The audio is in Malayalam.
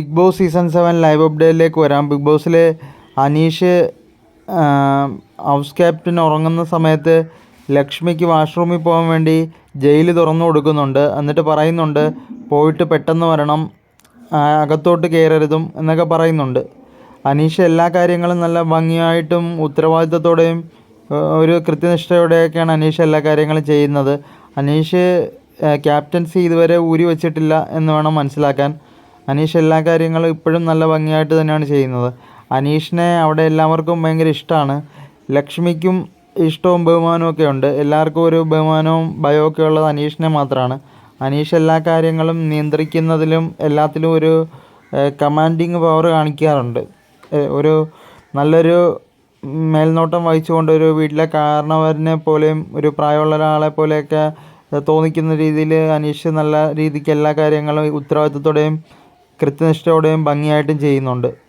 Bigg Boss season seven live അപ്ഡേറ്റിലേക്ക് വരാം. ബിഗ് ബോസിൽ അനീഷ് ഹൗസ് ക്യാപ്റ്റൻ ഉറങ്ങുന്ന സമയത്ത് ലക്ഷ്മിക്ക് വാഷ്റൂമിൽ പോകാൻ വേണ്ടി ജയിൽ തുറന്നു കൊടുക്കുന്നുണ്ട്. എന്നിട്ട് പറയുന്നുണ്ട് പോയിട്ട് പെട്ടെന്ന് വരണം. അകത്തോട്ട് കയറരുതും എന്നൊക്കെ പറയുന്നുണ്ട്. അനീഷ് എല്ലാ കാര്യങ്ങളും നല്ല ഭംഗിയായിട്ടും ഉത്തരവാദിത്തത്തോടെയും ഒരു കൃത്യനിഷ്ഠയോടെയൊക്കെയാണ് അനീഷ് എല്ലാ കാര്യങ്ങളും ചെയ്യുന്നത്. അനീഷ് ക്യാപ്റ്റൻസി ഇതുവരെ ഊരി വച്ചിട്ടില്ല എന്ന് വേണം മനസ്സിലാക്കാൻ. അനീഷ് എല്ലാ കാര്യങ്ങളും ഇപ്പോഴും നല്ല ഭംഗിയായിട്ട് തന്നെയാണ് ചെയ്യുന്നത്. അനീഷിനെ അവിടെ എല്ലാവർക്കും ഭയങ്കര ഇഷ്ടമാണ്. ലക്ഷ്മിക്കും ഇഷ്ടവും ബഹുമാനവും ഒക്കെ ഉണ്ട്. എല്ലാവർക്കും ഒരു ബഹുമാനവും ഭയവും ഒക്കെ ഉള്ളത് അനീഷിനെ മാത്രമാണ്. അനീഷ് എല്ലാ കാര്യങ്ങളും നിയന്ത്രിക്കുന്നതിലും എല്ലാത്തിലും ഒരു കമാൻഡിങ് പവർ കാണിക്കാറുണ്ട്. ഒരു നല്ലൊരു മേൽനോട്ടം വഹിച്ചുകൊണ്ട് ഒരു വീട്ടിലെ കാരണവരനെ പോലെയും ഒരു പ്രായമുള്ള ഒരാളെ പോലെയൊക്കെ തോന്നിക്കുന്ന രീതിയിൽ അനീഷ് നല്ല രീതിക്ക് എല്ലാ കാര്യങ്ങളും ഉത്തരവാദിത്തത്തോടെയും കൃത്യനിഷ്ഠയോടെയും ഭംഗിയായിട്ടും ചെയ്യുന്നുണ്ട്.